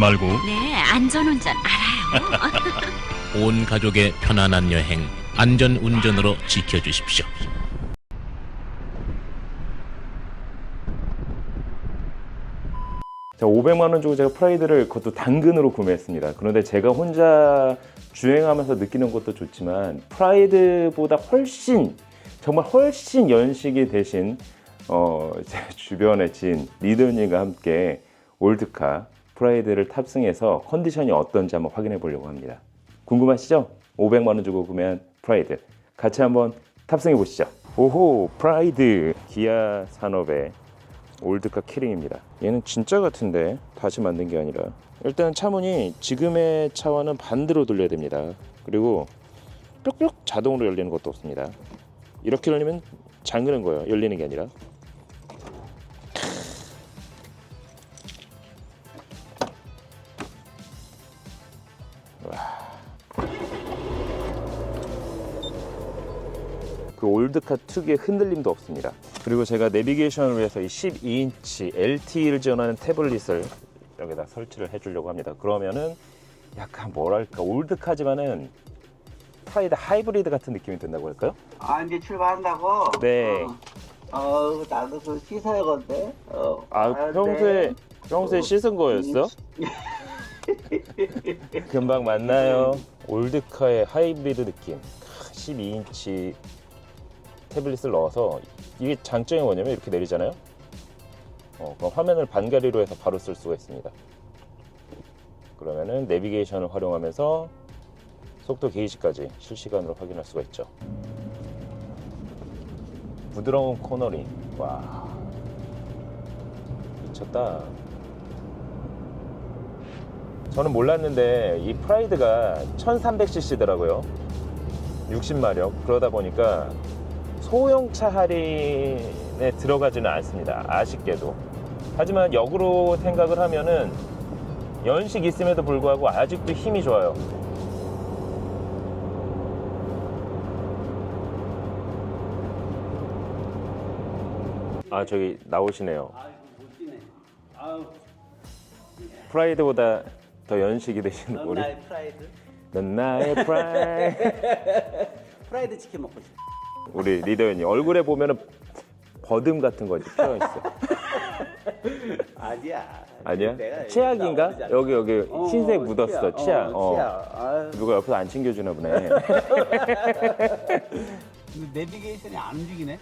말고 네, 안전운전 알아요. 온 가족의 편안한 여행 안전 운전으로 지켜주십시오. 자, 500만 원 주고 제가 프라이드를 그것도 당근으로 구매했습니다. 그런데 제가 혼자 주행하면서 느끼는 것도 좋지만 프라이드보다 훨씬 정말 훨씬 연식이 되신 어, 제 주변의 지인 리더님과 함께 올드카 프라이드를 탑승해서 컨디션이 어떤지 한번 확인해 보려고 합니다. 궁금하시죠? 500만 원 주고 구매한 프라이드 같이 한번 탑승해 보시죠. 오호 프라이드 기아 산업의 올드카 키링입니다. 얘는 진짜 같은데 다시 만든 게 아니라 일단 차문이 지금의 차와는 반대로 돌려야 됩니다. 그리고 뾱뾱 자동으로 열리는 것도 없습니다. 이렇게 열리면 잠그는 거예요. 열리는 게 아니라. 그 올드카 특유의 흔들림도 없습니다. 그리고 제가 내비게이션을 위해서 이 12인치 LTE를 지원하는 태블릿을 여기다 설치를 해주려고 합니다. 그러면은 약간 뭐랄까 올드카지만은 프라이드 하이브리드 같은 느낌이 든다고 할까요? 아 이제 출발한다고? 네. 어, 어 나도 그 씻어야 건데. 어. 아 가야 평소에 돼. 평소에 어. 씻은 거였어? 금방 만나요. 올드카의 하이브리드 느낌. 12인치 태블릿을 넣어서 이게 장점이 뭐냐면 이렇게 내리잖아요. 어, 그럼 화면을 반가리로 해서 바로 쓸 수가 있습니다. 그러면은 내비게이션을 활용하면서 속도 게이지까지 실시간으로 확인할 수가 있죠. 부드러운 코너링. 와. 미쳤다. 저는 몰랐는데 이 프라이드가 1300cc더라고요. 60마력. 그러다 보니까 소형차 할인에 들어가지는 않습니다. 아쉽게도. 하지만 역으로 생각을 하면은 연식 있음에도 불구하고 아직도 힘이 좋아요. 아 저기 나오시네요. 프라이드보다 더 연식이 넌 우리 나의 프라이드. 넌 나의 프라이드 프라이드 치킨 먹고 싶어. 우리 리더님 얼굴에 보면은 버듬 같은 거지 피어 있어 아니야. 아니야 내가 치약인가. 여기 여기 어, 흰색 묻었어 치약 어, 어. 치약. 아유, 누가 옆에서 안 챙겨주나 보네 내비게이션이 안 움직이네.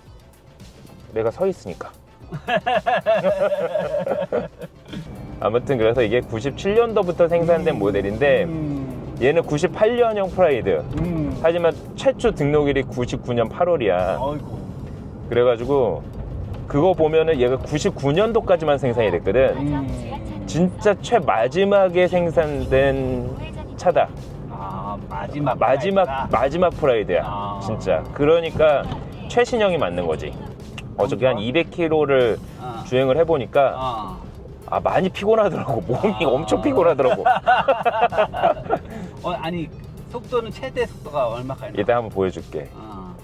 내가 서 있으니까 아무튼 그래서 이게 97년도부터 생산된 모델인데 음, 얘는 98년형 프라이드 음. 하지만 최초 등록일이 99년 8월이야 어이구. 그래가지고 그거 보면은 얘가 99년도까지만 생산이 됐거든. 음. 진짜 최 마지막에 생산된 차다. 아 마지막. 마지막 프라이드다. 마지막 프라이드야. 아. 진짜. 그러니까 최신형이 맞는 거지. 어저께 한 200km를 아. 주행을 해보니까 아. 아 많이 피곤하더라고. 몸이 아. 엄청 피곤하더라고. 어 아니 속도는 최대 속도가 얼마까지? 이따 한번 보여줄게. 아,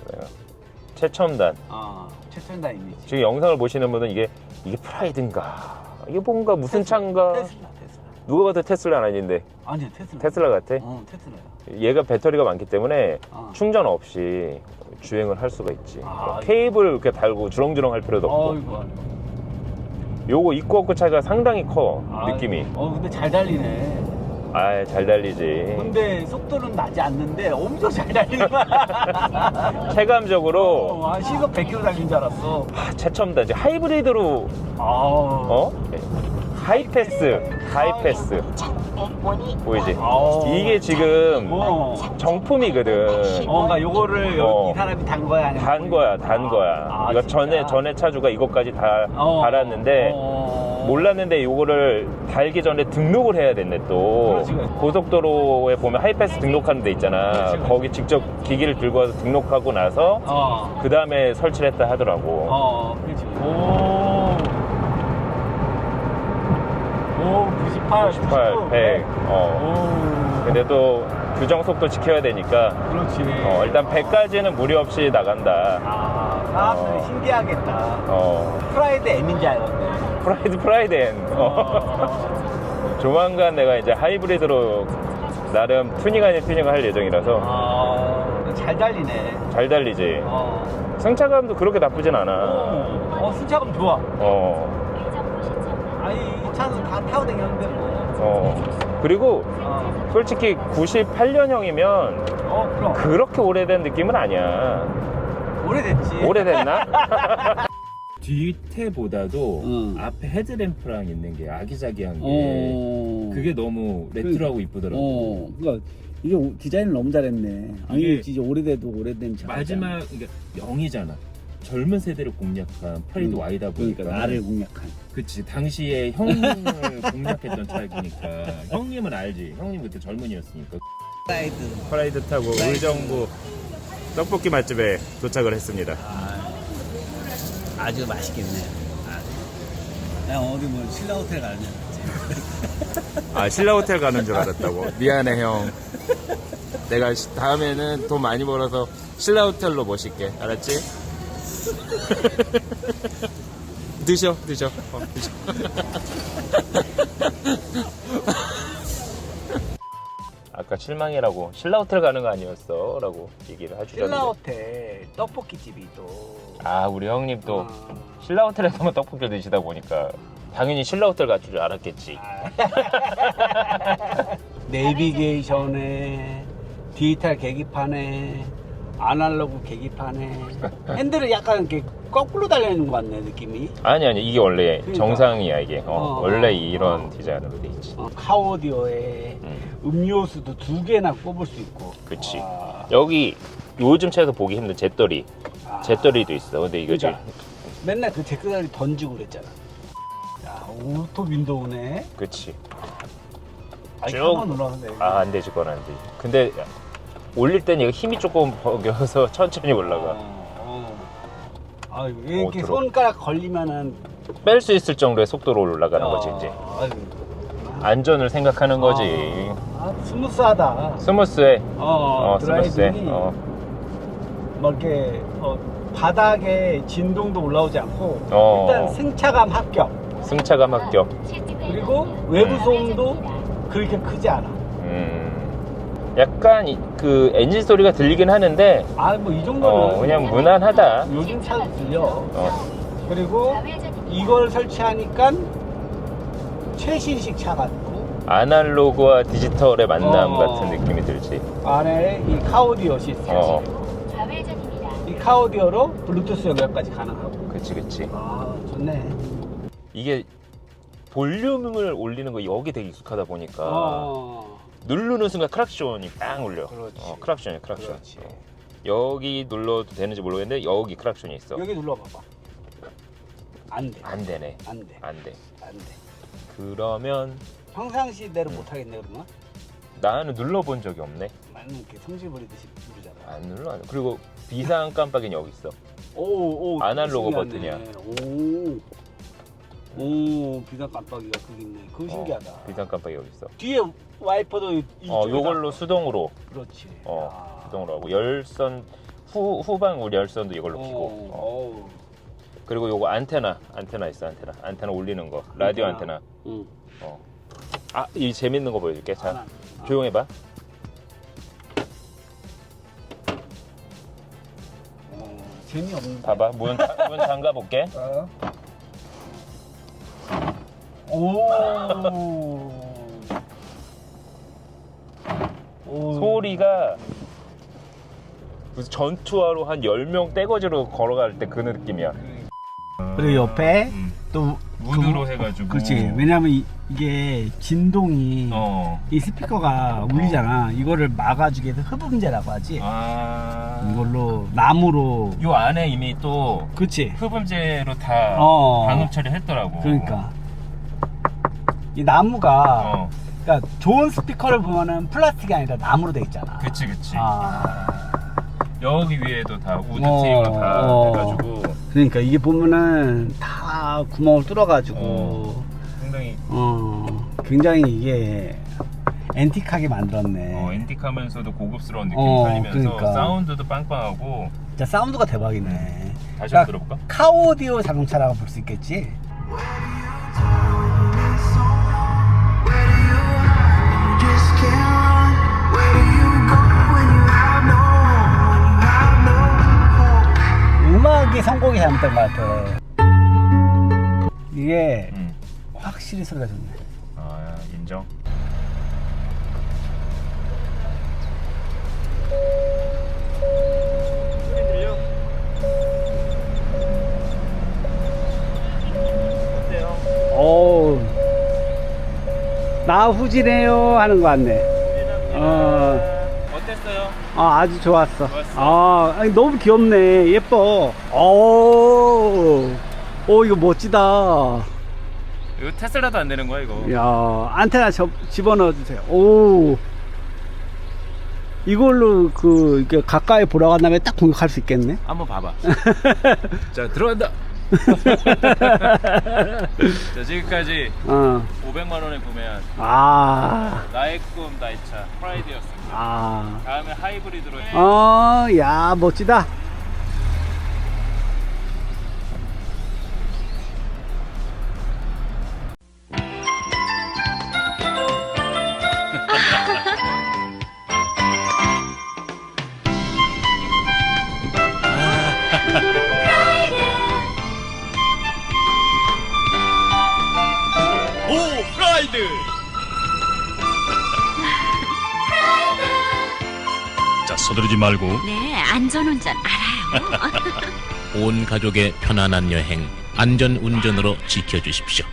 최첨단. 아 최첨단 이미지. 지금 영상을 보시는 분은 이게 이게 프라이드인가? 이게 뭔가 무슨 차인가? 테슬라 테슬라. 누가 봐도 테슬라는 아닌데 아니야 테슬라. 테슬라 같아? 어 테슬라야. 얘가 배터리가 많기 때문에 아. 충전 없이 주행을 할 수가 있지. 아, 케이블 이렇게 달고 주렁주렁 할 필요도 없고. 어이구. 어이구. 요거 있고 없고 차이가 상당히 커 아, 느낌이. 어 근데 잘 달리네. 아잘 달리지. 근데 속도는 나지 않는데 엄청 잘 달리는 거야. 체감적으로 어, 한 시속 100km 달린 줄 알았어. 아, 최첨단 이제 하이브리드로 아. 어 하이패스 하이패스 보이지? 아. 이게 지금 어. 정품이거든. 어, 그러니까 요거를 어. 이 사람이 단 거야 아니면 단 거야, 단 아, 거야. 아, 이거 진짜? 전에 전에 차주가 이것까지 다 어. 달았는데 어. 몰랐는데 이거를 달기 전에 등록을 해야 됐네 또 그렇지, 그렇지. 고속도로에 보면 하이패스 등록하는 데 있잖아 그렇지, 그렇지. 거기 직접 기기를 들고 와서 등록하고 나서 어. 그 다음에 설치를 했다 하더라고 어, 그렇지. 오. 오, 98, 98, 100 어. 오. 근데 또 규정 속도 지켜야 되니까 그렇지. 어, 일단 100까지는 무리 없이 나간다. 아, 사람들이 어. 신기하겠다. 어, 프라이드 M인지 알았네. 프라이드 프라이드 앤. 어. 조만간 내가 이제 하이브리드로 나름 튜닝 아닌 튜닝을 할 예정이라서 아, 잘 달리네. 잘 달리지. 어. 승차감도 그렇게 나쁘진 않아. 어, 어, 승차감 좋아. 어, 아니, 이 차는 다 타고 다녔는데 뭐. 어. 그리고 어, 솔직히 98년형이면 어 그럼. 그렇게 오래된 느낌은 아니야. 오래됐지. 오래됐나? 뒤태보다도 응. 앞에 헤드램프랑 있는 게 아기자기한 게 어. 그게 너무 레트로하고 이쁘더라고. 어. 그러니까 이게 오- 디자인을 너무 잘했네. 아니, 이게 진짜 오래돼도 오래된 차. 마지막 그러니까 0이잖아. 젊은 세대를 공략한 프라이드 응. Y다 보니까 그러니까 나를 공략한. 그치 당시에 형님을 공략했던 차이니까 형님은 알지. 형님 그때 젊은이였으니까. 프라이드. 프라이드 타고 의정부 떡볶이 맛집에 도착을 했습니다. 아, 아주 맛있겠네. 나 어디 뭐 신라 호텔 가면. 아 신라 호텔 가는 줄 알았다고. 미안해 형. 내가 시- 다음에는 돈 많이 벌어서 신라 호텔로 모실게. 알았지? 드셔, 드셔. 어, 드셔. 아까 실망이라고 신라 호텔 가는 거 아니었어? 라고 얘기를 해주셨는데 신라 호텔 떡볶이 집이 또. 아 우리 형님 또 어. 신라 호텔에서만 떡볶이를 드시다 보니까 당연히 신라 호텔 갈 줄 알았겠지 내비게이션에 디지털 계기판에 아날로그 계기판에 핸들을 약간 이렇게 거꾸로 달려있는 것 같네 느낌이 아니 아니 이게 원래 그러니까. 정상이야 이게 어, 어, 원래 어, 이런 어. 디자인으로 돼 있지 어, 카오디오에 음, 음료수도 두 개나 꼽을 수 있고 그치. 와, 여기 요즘 차에서 보기 힘든 잿더리 아, 잿더리도 있어 근데 이거 지금 그러니까. 맨날 그 댓글이 던지고 그랬잖아 야 오토 윈도우네 그치 아니 쭉. 눌렀는데 아안 되지 그건 안 되지 근데 올릴 땐 이거 힘이 조금 버겨서 천천히 올라가 어, 어. 아 이렇게 들어. 손가락 걸리면은 뺄 수 있을 정도의 속도로 올라가는 거지 이제 아유. 안전을 생각하는 거지 아, 스무스하다. 스무스해 어, 어 스무스해 드라이빙이 어. 뭐 이렇게 어, 바닥에 진동도 올라오지 않고 어. 일단 승차감 합격. 승차감 합격 그리고 외부 소음도 그렇게 크지 않아. 음, 약간 이- 그 엔진 소리가 들리긴 하는데 아 뭐 이 정도는 어, 그냥 무난하다. 요즘 차도 들려. 어, 그리고 이걸 설치하니까 최신식 차 같고 아날로그와 디지털의 만남 어. 같은 느낌이 들지. 안에 이 카오디오 시스템. 어, 이 카오디오로 블루투스 연결까지 가능하고. 그치 그치. 아 좋네. 이게 볼륨을 올리는 거 여기 되게 익숙하다 보니까 어. 누르는 순간 크락션이 빵 울려. 그렇지. 어, 크락션이 크락션. 그렇지. 어. 여기 눌러도 되는지 모르겠는데 여기 크락션이 있어. 여기 눌러봐봐. 안 돼. 안 되네. 안 돼. 안 돼. 안 돼. 그러면 평상시대로 못 하겠네 그러면? 나는 눌러본 적이 없네. 나는 이렇게 성질 부리듯이 누르잖아. 안 눌러. 그리고 비상 깜빡이는 여기 있어. 오, 오. 아날로그 신기하네. 오. 오, 비상 깜빡이가 그게 있네. 그거 신기하다. 어, 비상 깜빡이 여기 있어. 뒤에 와이퍼도 이- 어. 요걸로 수동으로 그렇지. 어, 아. 수동으로 하고 열선 후 후방 우리 열선도 이걸로 켜고. 어, 어. 어. 그리고 요거 안테나, 안테나 있어, 안테나. 안테나 올리는 거. 라디오 안테나. 응. 어. 아, 이 재밌는 거 보여줄게. 자, 하나. 조용해 봐. 어. 봐봐. 문, 문 잠가 볼게. 어? 오. 오. 소리가 무슨 전투하러 한 10명 떼거지로 걸어갈 때 그 느낌이야. 그리고 옆에 또 문으로 해가지고. 그렇지. 왜냐면 이, 게 진동이 어. 이 스피커가 울리잖아. 이거를 막아주기 위해서 흡음재라고 하지. 아. 이걸로 나무로. 요 안에 이미 또 그치. 흡음재로 다 어. 방음 처리했더라고. 그러니까 이 나무가 어. 그러니까 좋은 스피커를 보면은 플라스틱이 아니라 나무로 돼 있잖아. 그치 그치. 아. 여기 위에도 다 우드 어, 테이프로 다 어. 해가지고 그러니까 이게 보면은 다 구멍을 뚫어가지고 어. 상당히 어, 굉장히 이게 앤틱하게 만들었네. 어, 앤틱하면서도 고급스러운 느낌 어, 살리면서 그러니까. 사운드도 빵빵하고 진짜 사운드가 대박이네. 다시 야, 한번 들어볼까? 카오디오 자동차라고 볼 수 있겠지? 음악이 성공이 잘못된 것 같아. 이게 음. 확실히 소리가 좋네. 아 인정 소리 들려? 어때요? 어우. 나 후지네요 하는 거 같네. 어. 아, 아주 좋았어. 좋았어? 아, 아니, 너무 귀엽네. 예뻐. 오, 오, 이거 멋지다. 이거 테슬라도 안 되는 거야 이거 야, 안테나 접, 집어넣어 주세요. 오. 이걸로 그, 이렇게 가까이 보러 간 다음에 딱 공격할 수 있겠네. 한번 봐봐 자 들어간다 자 지금까지 어. 500만 원에 구매한 아, 나의 꿈 나이차 프라이드였습니다 아. 다음에 하이브리드로 해. 어, 야, 멋지다. 오 프라이드 서두르지 말고 네, 안전운전 알아요. 온 가족의 편안한 여행 안전 운전으로 지켜주십시오.